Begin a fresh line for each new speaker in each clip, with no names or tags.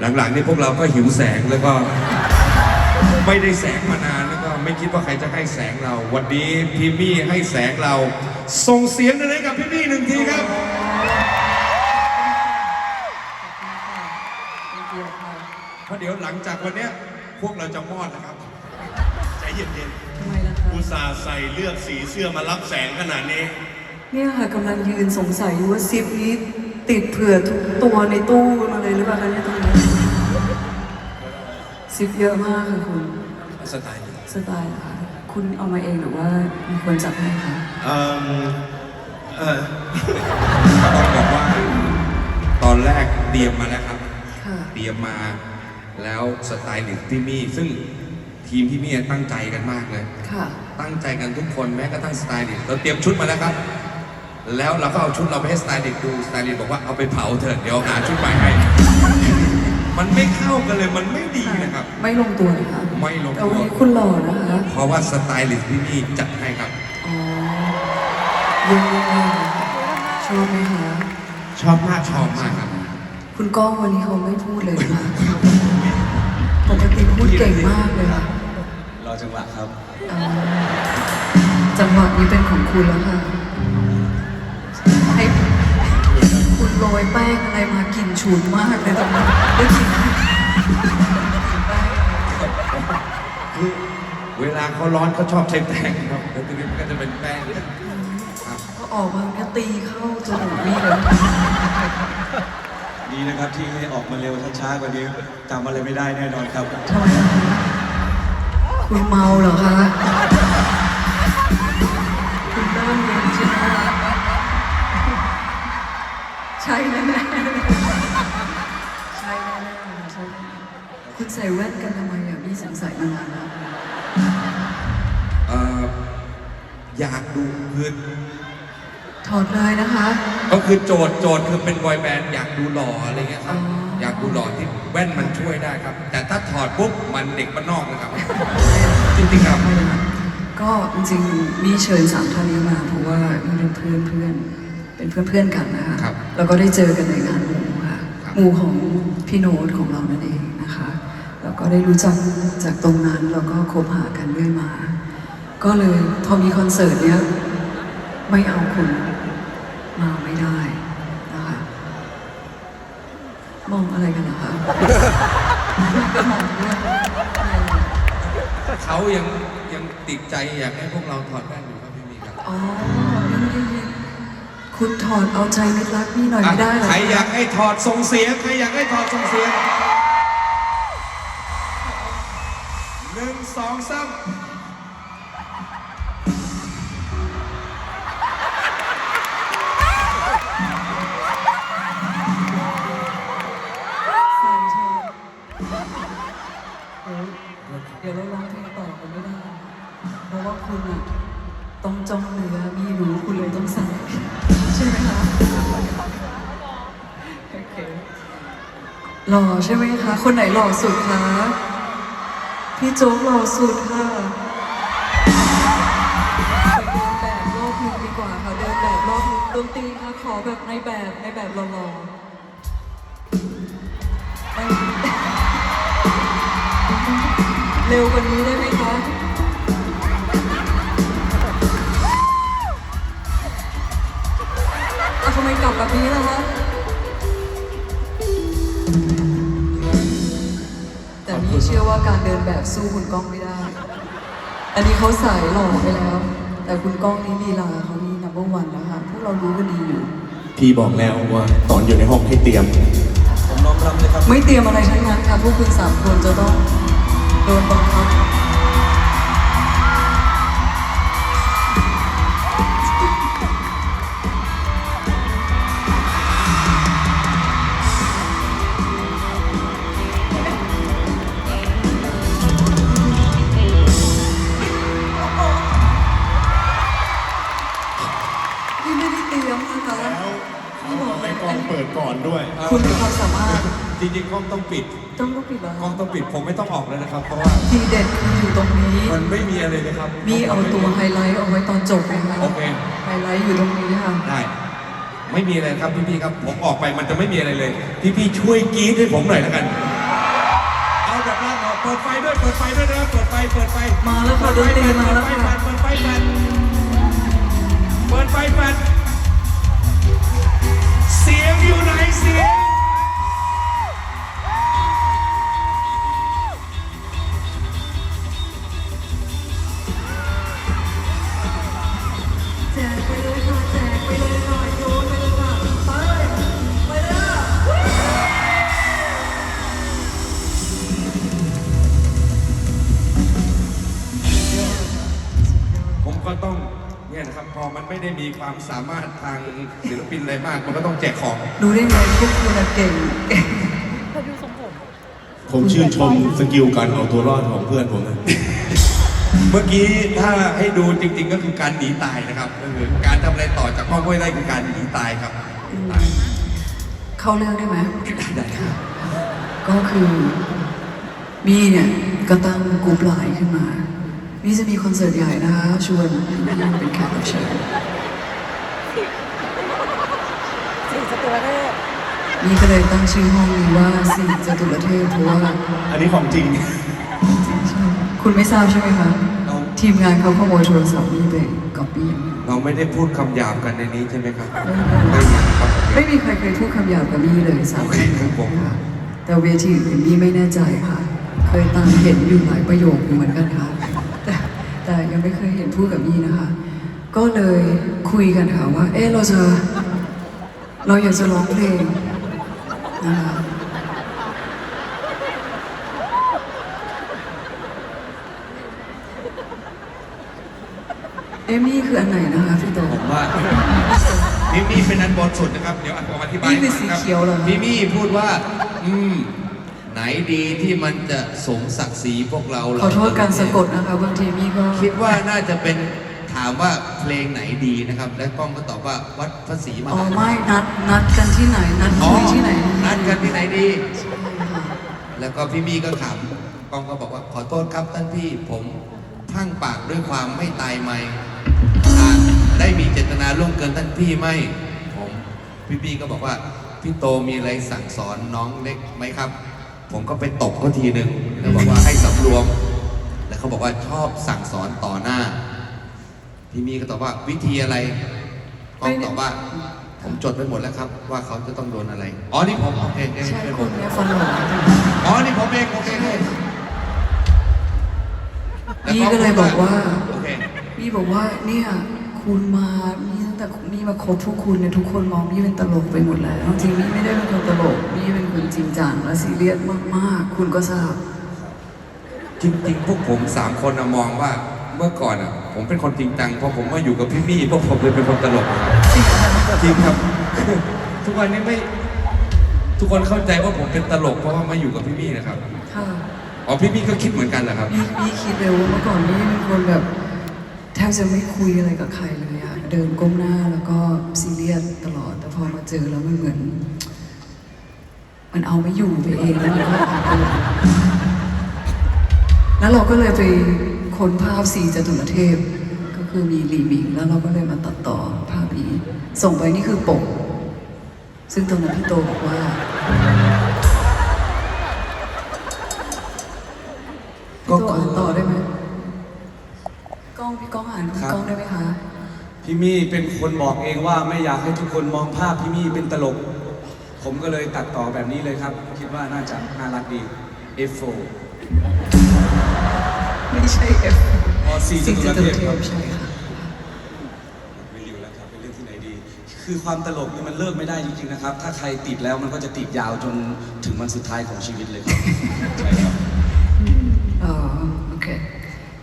หลังๆนี่พวกเราก็หิวแสงแล้วก็ไม่ได้แสงมานานแล้วก็ไม่คิดว่าใครจะให้แสงเรา วันนี้พี่มี่ให้แสงเรา ส่งเสียงหนอยให้กับพี่มี่หนึ่งทีครับ เพราะเดี๋ยวหลังจากวันเนี้ยพวกเราจะมอดนะครับ
ใจเย็น
ทำไมล่ะคะ
ๆอุตส่าห์ใส่เลือกสีเสื้อมารับแสงขนาดนี้
เนี่ยค่ะกำลังยืนสงสัยอยู่ว่าซิปนี้ติดเผื่อทุกตัวในตู้มาเลยหรือเปล่าคะเนี่ยตรงนี้ ซิปเยอะมากค่ะคุณ
สไตล์นี้
สไตล์เหรอคะคุณเอามาเองหรือว่ามีคนจัดให้คะ
เอ่อเออ
ต้องบอกว่า ตอนแรกเตรียมมาแล้วครับ
ค่ะ
เตรียมมาแล้วสไตล์ลิสต์พี่มี่ซึ่งทีมพี่มี่ตั้งใจกันมากเลย
ค่ะ
ตั้งใจกันทุกคนแม้กระทั่งสไตลิสต์เราเตรียมชุดมาแล้วครับ แล้วเราก็เอาชุดเราไปให้สไตลิสต์ดูสไตลิสต์บอกว่าเอาไปเผาเถอะเดี๋ยวหาชุดใหม่ให้มันไม่ เข้ากันเลยมันไม่ดีนะครับ
ไม่ลงตัวเลยค่ะ
ไม่ลงตัว
แต่วันนี้คุณหล่อนะคะ
เพราะว่าสไตลิสต์พี่มี่จัดให้ครับ
อ๋อเยี่ยมมากชอบไหมคะ
ชอบมาก
ชอบมากครับ
คุณก้องวันนี้เขาไม่พูดเลยนะคะปกติพูดเก่งมากเลยค่ะ
รอจังหวะครับ
อ่าจังหวะนี้เป็นของคุณแล้วค่ะ ให้คุณโรยแป้งอะไรมากินฉุนมากเลยตอนนี้ได้กลินไหม
คือเวลาเขาร้อนเขาชอบใช้แป้งครับแล้วทีนี้มันก็จะเป็นแป้งครับ
ก็ออกมาเนี่ยตีเข้าจมูกนี่เลย
ดีนะครับที่ออกมาเร็วช้าๆกว่านี้จำอะไรไม่ได้แน่นอนครับ
ทำไมล่ะคะคุณเมาเหรอคะคุณเริ่มเย็นใช่ไหมคะใช่แน่ คุณใส่แว่นกันทำไมอะพี่สงสัยมานานแล้ว
เอ่ออยากดูคือ
ถอดเลยนะคะ
ก็คือโจทย์โจทย์คือเป็นบอยแบนด์อยากดูหล่ออะไรเงี้ยครับ
อ๋อ
อ
อ
ยากดูหล่อที่แว่นมันช่วยได้ครับ แต่ถ้าถอดปุ๊บมันเด็กบ้านนอกนะครับ จริงๆครับ
ไม่เลยค่ะก็จริงๆมีเชิญสามท่านนี้มา เพราะว่ามีเป็นเพื่อนเพื่อนเป็นเพื่อนเพื่อนๆกันนะคะ
ครับ
แล้วก็ได้เจอกันในงานหมู่ค่ะ
ครับ
หมู่ของพี่โน้ตของเรานั่นเองนะคะ แล้วก็ได้รู้จักจากตรงนั้นแล้วก็คบหากันเรื่อยมา ก็เลยพอมีคอนเสิร์ตเนี้ยไม่เอาคุณมาไม่ได้นะคะมองอะไรกันนะคะก็มองด้วยอะไรนะ
เขายังยังติดใจอยากให้พวกเราถอดแว่นอยู่ครับพี่มีครับ
อ๋อยังไม่ได้ยินคุณถอดเอาใจนิดรักนี่หน่อยไม่ได้เหรอ
ใครอยากให้ถอดส่งเสียงใครอยากให้ถอดส่งเสียง สองสาม
เดี๋ยวเราร้องเพลงต่อกันไม่ได้ เพราะว่าคุณอะต้องจ้องเนื้อมีรู้คุณเลยต้องใส่ใช่ไหมคะหล่อใช่ไหมคะ คนไหนหล่อสุดคะ พี่โจ๊กหล่อสุดค่ะไปเดินแบบรอบนึงดีกว่าค่ะเดินแบบรอบนึงดนตรีค่ะขอแบบในแบบในแบบหล่อๆเร็วกว่านี้ได้ไหมคะทำไมกลับแบบนี้ล่ะคะ แต่นี่เชื่อว่าการเดินแบบสู้คุณก้องไม่ได้ อันนี้เขาสายหล่อไปแล้ว แต่คุณก้องนี่ลีลาเขานี่นัมเบอร์วันนะคะพวกเรารู้กันดีอยู่
พี่บอกแล้วว่าตอนอยู่ในห้องให้เตรียม
ผมน้อมรับเลยครับ
ไม่เตรียมอะไรทั้งนั้นค่ะพวกคุณสามคนจะต้องโดนบังคับ ริ
ง
ๆกล้องต้องปิด
ต้องก็ปิดแล้ว
กล้องต้องปิดผมไม่ต้องออกแล้วนะครับ เพราะว่า
ทีเด็ดคืออยู่ตรงนี้
มันไม่มีอะไรเลยครับ
มีเอาตัวไฮไลท์เอาไว้ตอนจบไหมคะ
โอเค
ไฮไลท์อยู่ตรงนี้ค่ะ
ได้ ไม่มีอะไรครับพี่ๆครับ ผมออกไปมันจะไม่มีอะไรเลยพี่ๆช่วยกรี๊ดให้ผมหน่อยแล้วกันปิดไฟด้วยเปิดไฟด้วยนะครับเปิดไฟเปิดไฟ
มาแล้วค่ะดนตรีมาแล้วค่ะ
เปิดไฟแฟนเปิดไฟแฟนเสียงอยู่ไหนเสียง ไม่ได้มีความสามารถทางศิลปินอะไรมาก มันก็ต้องแจกของ
รู้ได้ไงพวกคุณอะเก่งเก่ง
ผมชื่นชมสกิลการเอาตัวรอดของเพื่อนผมนะ
เมื่อกี้ถ้าให้ดูจริง ๆ ก็คือการหนีตายนะครับก็คือการทำอะไรต่อจากห้องห้วยไร่คือการหนีตายครับหนีตาย
เข้าเรื่องได้ไหม
ได้ครับ
ก็คือ มี่เนี่ยก็ตั้งกรุ๊ปไลน์ขึ้นมา มี่จะมีคอนเสิร์ตใหญ่นะคะชวนพี่เป็นแขกรับเชิญ
สี่สตัวเลข
มี่ก็เลยตั้งชื่อห้องนี้ว่าสี่จตุรเทพเพราะว่า
อันนี้ของจริง
ใช่คุณไม่ทราบใช่ไหมคะ
เรา
ทีมงานเขาขโมยโทรศัพท์มี่ไปก๊อปปี้
เราไม่ได้พูดคำหยาบกันในนี้ใช่ไหมครับ
ไม่
ไม่มีครับ
ไม่มีใครเคยพูดคำหยาบกับมี่เลยสาม
โอเคครับผม
ค่ะแต่เวทีอื่นมี่ไม่แน่ใจค่ะ เคยตามเห็นอยู่หลายประโยคอยู่เหมือนกันค่ะแต่แต่ ยังไม่เคยเห็นพูดกับมี่นะคะ ก็เลยคุยกันค่ะว่า เอ๊ะเราจะ เราอยากจะร้องเพลงนะคะเอมี่คืออันไหนนะคะพี่โต
ผมว่ามิมี่เป็นอันบนสุดนะครับ เดี๋ยวผมอธิบาย
นี่เป็นสีเขียวเหรอ
มิมี่พูดว่า อืม ไหนดีที่มันจะสมศักดิ์ศรีพวกเรา
ขอโทษการสะกดนะคะบางทีมี่ก็
คิดว่าน่าจะเป็นถามว่าเพลงไหนดีนะครับ และก้องก็ตอบว่าวัดพระศรีม
อ๋อ
หา
ไม่นัดนัดกันที่ไหนนัด
อ๋อ
คุยที่ไหน
นัดกันที่ไหนดี
ใช่ค่ะ
แล้วก็พี่มี่ก็ขำกองก็บอกว่าขอโทษครับท่านพี่ผมพลั้งปากด้วยความไม่ตายไม่อาจได้มีเจตนาล่วงเกินท่านพี่ไหมผมพี่มี่ก็บอกว่าพี่โตมีอะไรสั่งสอนน้องเล็กไหมครับ ผมก็ไปตบเขาทีหนึ่งแล้วบอกว่าให้สำรวม แล้วเขาบอกว่าชอบสั่งสอนต่อหน้า พี่มี่ก็ตอบว่าวิธีอะไรกองตอบว่า ผมจดไปหมดแล้วครับ ว่าเขาจะต้องโดนอะไร อ๋อนี่ผมโอเคโอเค
ใช่
เป็น
ค
ผม
นเนี้ยฟันหลง
อ๋อนี่ผมเองโอเคโอเค
พี่ก็เลยบอกว่า
โอเค
พี่บอกว่าเนี่ยคุณมานี่ตั้ง แต่นี่มาคบพวกคุณเนี่ยทุกคนมองพี่เป็นตลกไปหมดแล้วจริงๆพี่ไม่ได้เป็นคนตลกพี่เป็นคนจริงจังและซีเรียสมากๆ คุณก็ทราบ
จริงๆ พวกผมสามคนนะมองว่าเมื่อก่อนอะ ผมเป็นคนจริงจังพอผมมาอยู่กับพี่มี่พวกผมเลยเป็นคนตลกครับจริงครับ ทุกวันนี้ไม่ ทุกคนเข้าใจว่าผมเป็นตลกเพราะว่ามาอยู่กับพี่มี่นะครับ
ค่ะ
อ๋อพี่มี่ก็คิดเหมือนกันเหรอครับ
พี่พี่คิดเลยว่าเมื่อก่อนพี่เป็นคนแบบแทบจะไม่คุยอะไรกับใครเลยอะ เดินก้มหน้าแล้วก็ซีเรียสตลอด แต่พอมาเจอแล้วมันเหมือน มันเอาไม่อยู่ไปเองแล้วมันก็ออกไปเลยแล้วเราก็เลยไปค้นภาพสีจตุรเทพ ก็คือมีลีมิงแล้วเราก็เลยมาตัดต่อภาพนี้ ส่งไปนี่คือปก ซึ่งตอนนั้นพี่โตบอกว่า
ก็
พี่โต
คือ
อ่านต่อได้ไหมกล้องพี่ก้องอ่านพี่
ครับ
ก้องได้ไหมคะ
พี่มี่เป็นคนบอกเองว่าไม่อยากให้ทุกคนมองภาพพี่มี่เป็นตลก ผมก็เลยตัดต่อแบบนี้เลยครับ คิดว่าน่าจะน่ารักดี F4
ไม่ใช่ F
อ๋อสี่จตุรเทพครับ
ใช่ค่ะ
ไม่รู้แล้วครับเป็นเรื่องที่ไหนดี คือความตลกเนี่ยมันเลิกไม่ได้จริงๆนะครับ ถ้าใครติดแล้วมันก็จะติดยาวจนถึงวันสุดท้ายของชีวิตเลยครับใช่ครับ
อ๋อโอเค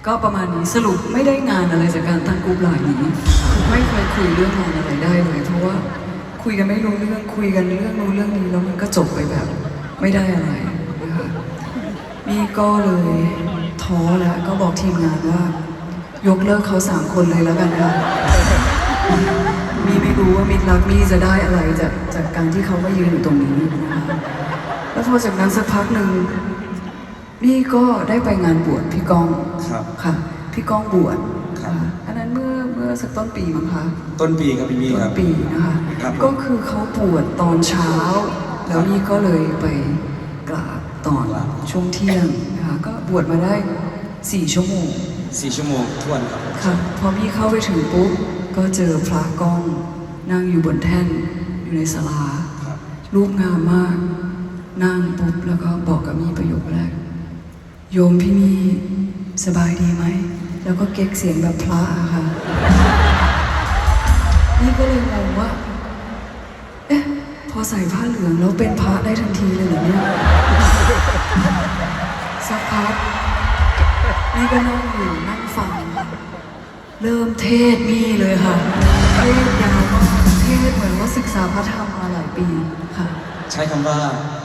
ก็ประมาณนี้สรุปไม่ได้งานอะไรจากการตั้งกลุ่มไลน์นี้ไม่เคยคุยเรื่องงานอะไรได้เลย เพราะว่าคุยกันไม่รู้เรื่องคุยกันเรื่องนู้นเรื่องนี้แล้วมันก็จบไปแบบ ไม่ได้อะไรนะคะนี่ก็เลยท้อแล้วก็บอกทีมงานว่า ยกเลิกเขาสามคนเลยแล้วกันค่ะมีไม่รู้ว่ามิตรรักมีจะได้อะไรจากจากการที่เขามายืนอยู่ตรงนี้นะคะแล้วพอจากนั้นสักพักหนึ่ง นี่ก็ได้ไปงานบวชพี่ก้อง
ครับ
ค่ะ พี่ก้องบวช
ครับ
ค่ะอันนั้นเมื่อเมื่อสักต้นปีมั้งคะ
ต้นปีครับพี่มี่
ต้
คนรับ
ปีนะคะ
ครับ
ก็คือเขาบวชตอนเช้า แล้วนี่ก็เลยไปกราบตอนช่วงเที่ยงนะคะก็บวชมาได้4ชั่วโมง
สี่ชั่วโมงทวนครับ
ค่ะพอพี่เข้าไปถึงปุ๊บก็เจอพระกล้อง นั่งอยู่บนแท่นอยู่ในศาลา
ครับ
รูปงามมาก นั่งปุ๊บแล้วก็บอกกับมีประโยคแรก โยมพี่มีสบายดีไหม แล้วก็เก๊กเสียงแบบพระอะค่ะ นี่ก็เลยงงว่า เอ๊ะ พอใส่ผ้าเหลืองแล้วเป็นพระได้ทันทีเลยเหรอเนี่ย สักพักนี่ก็นั่งอยู่นั่งฟัง เริ่มเทศนี่เลยค่ะ เทศยาวมาก เทศเหมือนว่าศึกษาพระธรรมมาหลายปีค่ะ
ใช้คำว่าเอ่อ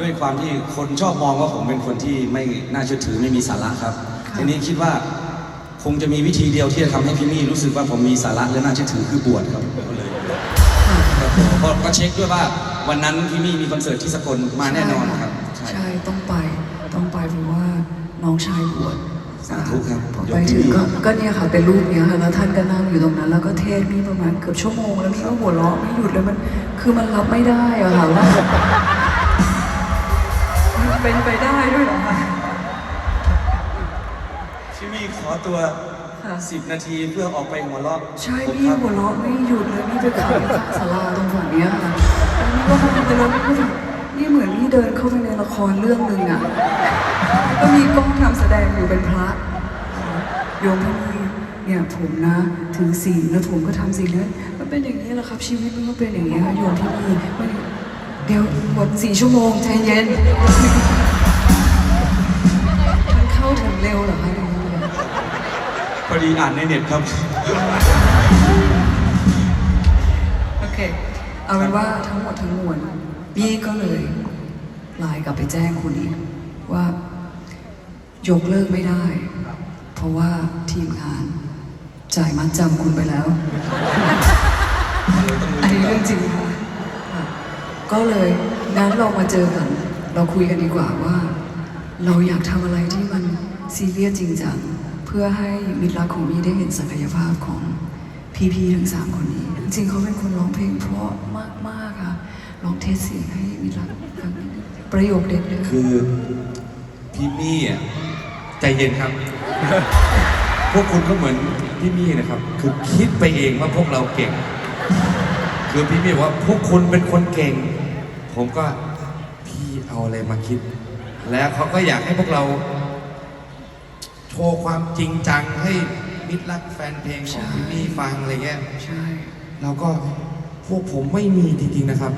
ด้วยความที่คนชอบมองว่าผมเป็นคนที่ไม่น่าเชื่อถือไม่มีสาระครับ
ค่ะ
ทีนี้คิดว่าคงจะมีวิธีเดียวที่จะทำให้พี่มี่รู้สึกว่าผมมีสาระและน่าเชื่อถือคือบวชครับก็เลย
ค่ะ
ครับผมก็ก็เช็คด้วยว่าวันนั้นพี่มี่มีคอนเสิร์ตที่สกลมาแน่นอนครับ
ใช่ต้องไปต้องไปเพราะว่าน้องชายบวช
สาธุครับ
พอไปถึงก็ก็เนี่ยค่ะเป็นรูปเนี้ยค่ะแล้วท่านก็นั่งอยู่ตรงนั้น แล้วก็เทศน์มีประมาณเกือบชั่วโมง แล้วมีก็หัวเราะไม่หยุดเลยมันคือมันรับไม่ได้อะค่ะว่ามัน เป็นไปได้ด้วยเหรอคะ
พี่มี่ขอตัว
ค่ะ
10 นาทีเพื่อออกไปหัวเราะ
ใช่
ผม
พี่
ครับ
หัวเราะไม่หยุดเลยพี่ไปขับข้างศาลาตรงฝั่งเนี้ยค่ะแล้วนี่ก็มองไปแล้วนี่ก็แบบนี่เหมือนพี่เดินเข้าไปในละครเรื่องหนึ่งอะแล้วก็มีกล้องทำแสดงอยู่เป็นพระ โยมพี่เนี่ยผมนะถือศีลแล้วผมก็ทำศีลแล้วมันเป็นอย่างนี้แหละครับ ชีวิตมันก็เป็นอย่างนี้ค่ะโยมพี่มันเดี๋ยวหมดสี่ชั่วโมงใจเย็นมัน เข้าถึงเร็วเหรอคะเนี่ย
พอดีอ่านในเน็ตครับ
โอเค เอาเป็นว่าทั้งหมดทั้งมวลบี้ก็เลยไลน์กลับไปแจ้งคุณอีกว่า ยกเลิกไม่ได้ เพราะว่าทีมงาน จ่ายมัดจำคุณไปแล้ว อันนี้เรื่องจริงค่ะค่ะก็เลยงั้นเรามาเจอกัน เราคุยกันดีกว่าว่า เราอยากทำอะไรที่มัน ซีเรียสจริงจัง เพื่อให้มิตรรักของมี่ได้เห็นศักยภาพของพี่ๆทั้งสามคนนี้ จริงเขาเป็นคนร้องเพลงเพราะมากๆค่ะลองเทสเสียงให้มิตรรักฟังนิดนึงประโยคเด็ดเลย
คือพี่มี่อะใจเย็นครับ พวกคุณก็เหมือนพี่มี่นะครับ คือคิดไปเองว่าพวกเราเก่ง คือพี่มี่ว่าพวกคุณเป็นคนเก่ง ผมก็พี่เอาอะไรมาคิด แล้วเขาก็อยากให้พวกเรา โชว์ความจริงจังให้มิตรรักแฟนเพลงของพี่มี่ฟังอะไรเงี้ย
ใช่
เราก็พวกผมไม่มีจริงๆนะครับ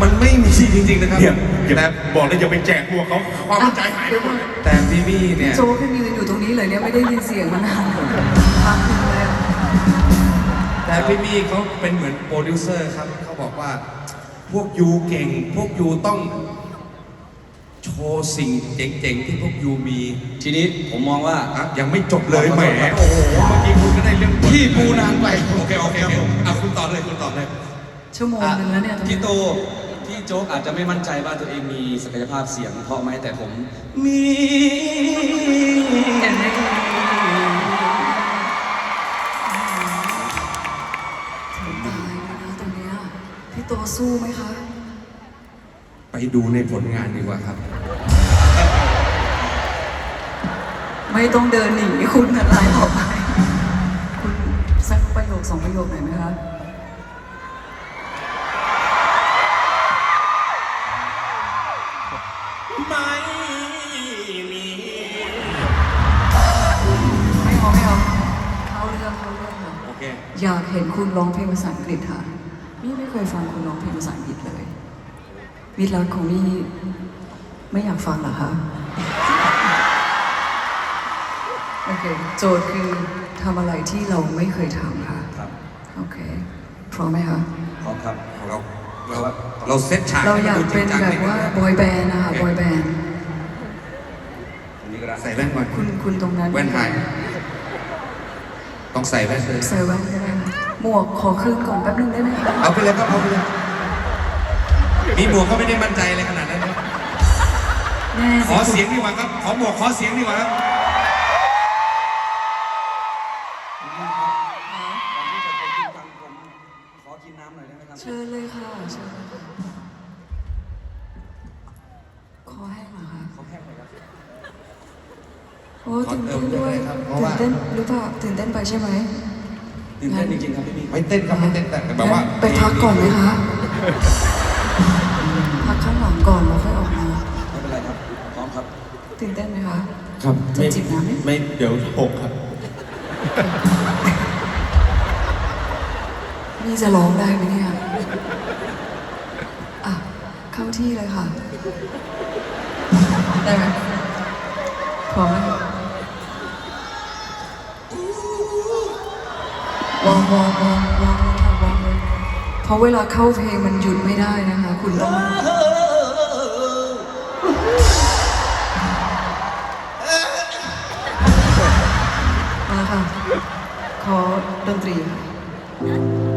มันไม่มีจริงๆนะครับ
เนี่ยอย่า
แต่
บอกเลยอย่าไปแจกพวกเขาความมั่นใจหายไปหมด
แต่พี่มี่เนี่ย
โจ๊กยังยืนอยู่ตรงนี้เลยเนี่ยไม่ได้ยินเสียงมานานพักหนึงแล้ว
แต่พี่มี่เขาเป็นเหมือนโปรดิวเซอร์ครับเขาบอกว่า พวกยูเก่ง พวกยูต้อง โชว์สิ่งเจ๋งๆ ที่พวกยูมี
ทีนี้ผมมองว่า
อะยังไม่จบเลย
ขอ
แหม
โทษครับ
โอ้โหเมื่อกี้คุณก็ได้เรื่อง
พี่ปูนานไป
โอเคโอเคโอเคอะคุณต่อเลยคุณต่อเลย
ชั่วโมงหนึงแล้วเนี่ยตรง
พี่
นี้
โตพี่โจ๊กอาจจะไม่มั่นใจว่าตัวเองมีศักยภาพเสียงเพราะไหมแต่ผม มี
เห็นไหมถึงตายเลยนะตรงเนี้ยพี่โตสู้ไหมคะ
ไปดูในผลงานดีกว่าครับ
ไม่ต้องเดินหนีคุณนะไลน์ออกไป คุณสักประโยคสองประโยคหน่อยไหมคะ
ไม่มี
ไม่เอาไม่เอาเข้าเรื่องเข้าเรื่องค่ะ
โอเค
อยากเห็นคุณร้องเพลงภาษาอังกฤษค่ะมี่ไม่เคยฟังคุณร้องเพลงภาษาอังกฤษเลย มิตรรักของมี่ไม่อยากฟังเหรอคะโอเคโจทย์คือทำอะไรที่เราไม่เคยทำค่ะ
ครับ
โอเคพร้อมไหมคะ
พร้อมครับ
เราเราเราเซตฉาก
เรา
ให้
อยาก
มัดูจ
เป็น
งจัง
แบบว่าบอยแบนด์นะคะบอยแบนด์
อันนี้ก็ได้
ใส่แว่นก่อน
คุณคุณตรงนั้น
แว่นหายต้องใส่แว่นเลย
ใส่แว่นก็ได้นะหมวกขอคืนก่อนแป๊บนึงได้ไหมคะ
เอาไปเลยครับเอาไปเลย มีหมวกก็ไม่ได้มั่นใจอะไรขนาดนั้นขอเสียงดีกว่าครับ ขอหมวกขอเสียงดีกว่าครับ
เชิญเลยค่ะเชิญเลยค่ะขอแห้งเหรอคะ
ขอแห้งหน่อยครับโอ้ตื่นเต้
นด้
วยตื่
นเต้นรู้ปะตื่นเต้นไปใช่ไหม
ตื่นเต้นจริงๆครับพี่มี
ไปเต้นครับไปเต้นแต่แบบว่า
ไปพักก่อนไหมคะ ข้างหลังก่อนแล้วค่อยออกมา
ไม่เป็นไรครับพร้อมครับ
ตื่นเต้นไหมคะ
ครับ
จะจิบน้ำไหม
ไม่เดี๋ยวหกครับ
นี่จะร้องได้ไหมเนี่ย อะ เข้าที่เลยค่ะ ได้ไหมพร้อมไหมวางวางวางวางเลยค่ะวางเลยเพราะเวลาเข้าเพลงมันหยุดไม่ได้นะคะ คุณต้อง ขอดนตรีค่ะ